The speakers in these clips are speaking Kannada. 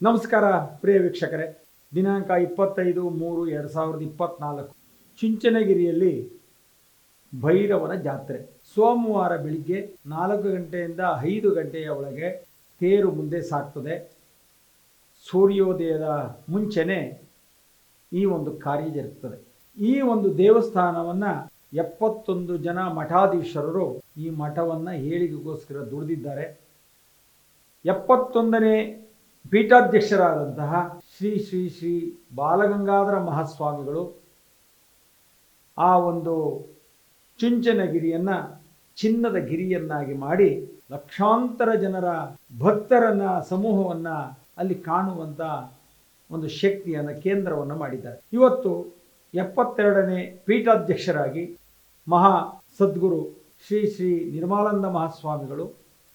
ನಮಸ್ಕಾರ, ಪ್ರಿಯ ವೀಕ್ಷಕರೇ. ದಿನಾಂಕ ಇಪ್ಪತ್ತೈದು ಮೂರು ಎರಡು ಸಾವಿರದ ಇಪ್ಪತ್ನಾಲ್ಕು. ಚುಂಚನಗಿರಿಯಲ್ಲಿ ಭೈರವನ ಜಾತ್ರೆ. ಸೋಮವಾರ ಬೆಳಿಗ್ಗೆ ನಾಲ್ಕು ಗಂಟೆಯಿಂದ ಐದು ಗಂಟೆಯ ಒಳಗೆ ತೇರು ಮುಂದೆ ಸಾಗ್ತದೆ ಸೂರ್ಯೋದಯದ ಮುಂಚೆನೇ ಈ ಒಂದು ಕಾರ್ಯ ಜರುಗ್ತದೆ. ಈ ಒಂದು ದೇವಸ್ಥಾನವನ್ನು ಎಪ್ಪತ್ತೊಂದು ಜನ ಮಠಾಧೀಶರರು ಈ ಮಠವನ್ನು ಏಳಿಗೆಗೋಸ್ಕರ ದುಡಿದಿದ್ದಾರೆ. ಎಪ್ಪತ್ತೊಂದನೇ ಪೀಠಾಧ್ಯಕ್ಷರಾದಂತಹ ಶ್ರೀ ಶ್ರೀ ಶ್ರೀ ಬಾಲಗಂಗಾಧರ ಮಹಾಸ್ವಾಮಿಗಳು ಆ ಒಂದು ಚುಂಚನಗಿರಿಯನ್ನು ಚಿನ್ನದ ಗಿರಿಯನ್ನಾಗಿ ಮಾಡಿ ಲಕ್ಷಾಂತರ ಜನರ ಭಕ್ತರನ್ನ ಸಮೂಹವನ್ನು ಅಲ್ಲಿ ಕಾಣುವಂಥ ಒಂದು ಶಕ್ತಿಯನ್ನು ಕೇಂದ್ರವನ್ನು ಮಾಡಿದ್ದಾರೆ. ಇವತ್ತು ಎಪ್ಪತ್ತೆರಡನೇ ಪೀಠಾಧ್ಯಕ್ಷರಾಗಿ ಮಹಾ ಸದ್ಗುರು ಶ್ರೀ ಶ್ರೀ ನಿರ್ಮಲಾನಂದ ಮಹಾಸ್ವಾಮಿಗಳು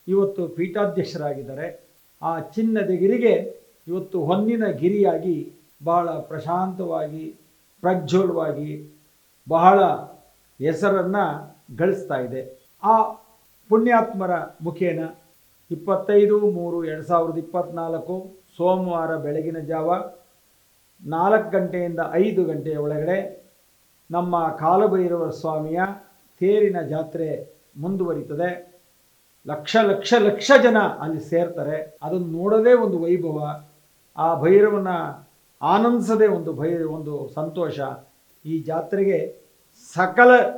ಇವತ್ತು ಪೀಠಾಧ್ಯಕ್ಷರಾಗಿದ್ದಾರೆ. ಆ ಚಿನ್ನದ ಗಿರಿಗೆ ಇವತ್ತು ಹೊನ್ನಿನ ಗಿರಿಯಾಗಿ ಬಹಳ ಪ್ರಶಾಂತವಾಗಿ, ಪ್ರಜ್ವಲವಾಗಿ ಬಹಳ ಹೆಸರನ್ನು ಗಳಿಸ್ತಾ ಇದೆ. ಆ ಪುಣ್ಯಾತ್ಮರ ಮುಖೇನ ಇಪ್ಪತ್ತೈದು ಮೂರು ಎರಡು ಸಾವಿರದ ಇಪ್ಪತ್ತ್ನಾಲ್ಕು ಸೋಮವಾರ ಬೆಳಗಿನ ಜಾವ ನಾಲ್ಕು ಗಂಟೆಯಿಂದ ಐದು ಗಂಟೆಯ ಒಳಗಡೆ ನಮ್ಮ ಕಾಲಭೈರವ ಸ್ವಾಮಿಯ ತೇರಿನ ಜಾತ್ರೆ ಮುಂದುವರಿತದೆ. ಲಕ್ಷ ಲಕ್ಷ ಲಕ್ಷ ಜನ ಅಲ್ಲಿ ಸೇರ್ತಾರೆ. ಅದನ್ನು ನೋಡೋದೇ ಒಂದು ವೈಭವ, ಆ ಭೈರವನ ಆನಂದಿಸದೇ ಒಂದು ಭೈ, ಒಂದು ಸಂತೋಷ. ಈ ಜಾತ್ರೆಗೆ ಸಕಲ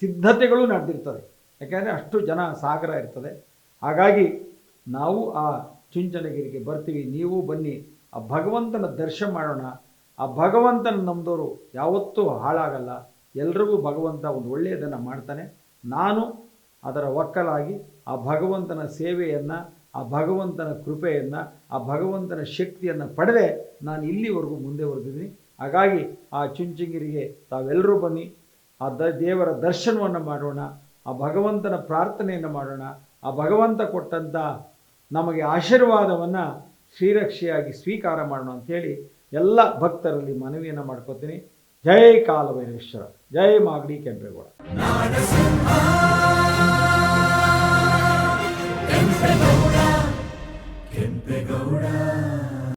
ಸಿದ್ಧತೆಗಳು ನಡೆದಿರ್ತದೆ. ಯಾಕೆಂದರೆ ಅಷ್ಟು ಜನ ಸಾಗರ ಇರ್ತದೆ. ಹಾಗಾಗಿ ನಾವು ಆ ಚುಂಚನಗಿರಿಗೆ ಬರ್ತೀವಿ. ನೀವು ಬನ್ನಿ, ಆ ಭಗವಂತನ ದರ್ಶನ ಮಾಡೋಣ. ಆ ಭಗವಂತನ ನಮ್ಮದವರು ಯಾವತ್ತೂ ಹಾಳಾಗಲ್ಲ. ಎಲ್ರಿಗೂ ಭಗವಂತ ಒಂದು ಒಳ್ಳೆಯದನ್ನು ಮಾಡ್ತಾನೆ. ನಾನು ಅದರ ಒಕ್ಕಲಾಗಿ ಆ ಭಗವಂತನ ಸೇವೆಯನ್ನು, ಆ ಭಗವಂತನ ಕೃಪೆಯನ್ನು, ಆ ಭಗವಂತನ ಶಕ್ತಿಯನ್ನು ಪಡೆದೇ ನಾನು ಇಲ್ಲಿವರೆಗೂ ಮುಂದೆ ಹೊರದಿದ್ದೀನಿ ಹಾಗಾಗಿ ಆ ಚುಂಚನಗಿರಿಗೆ ತಾವೆಲ್ಲರೂ ಬನ್ನಿ, ಆ ದ ದೇವರ ದರ್ಶನವನ್ನು ಮಾಡೋಣ, ಆ ಭಗವಂತನ ಪ್ರಾರ್ಥನೆಯನ್ನು ಮಾಡೋಣ, ಆ ಭಗವಂತ ಕೊಟ್ಟಂಥ ನಮಗೆ ಆಶೀರ್ವಾದವನ್ನು ಶ್ರೀರಕ್ಷೆಯಾಗಿ ಸ್ವೀಕಾರ ಮಾಡೋಣ ಅಂಥೇಳಿ ಎಲ್ಲ ಭಕ್ತರಲ್ಲಿ ಮನವಿಯನ್ನು ಮಾಡ್ಕೋತೀನಿ. ಜೈ ಕಾಲಭೈರೇಶ್ವರ, ಜೈ ಮಾಗಡಿ ಕೆಂಪೇಗೌಡ.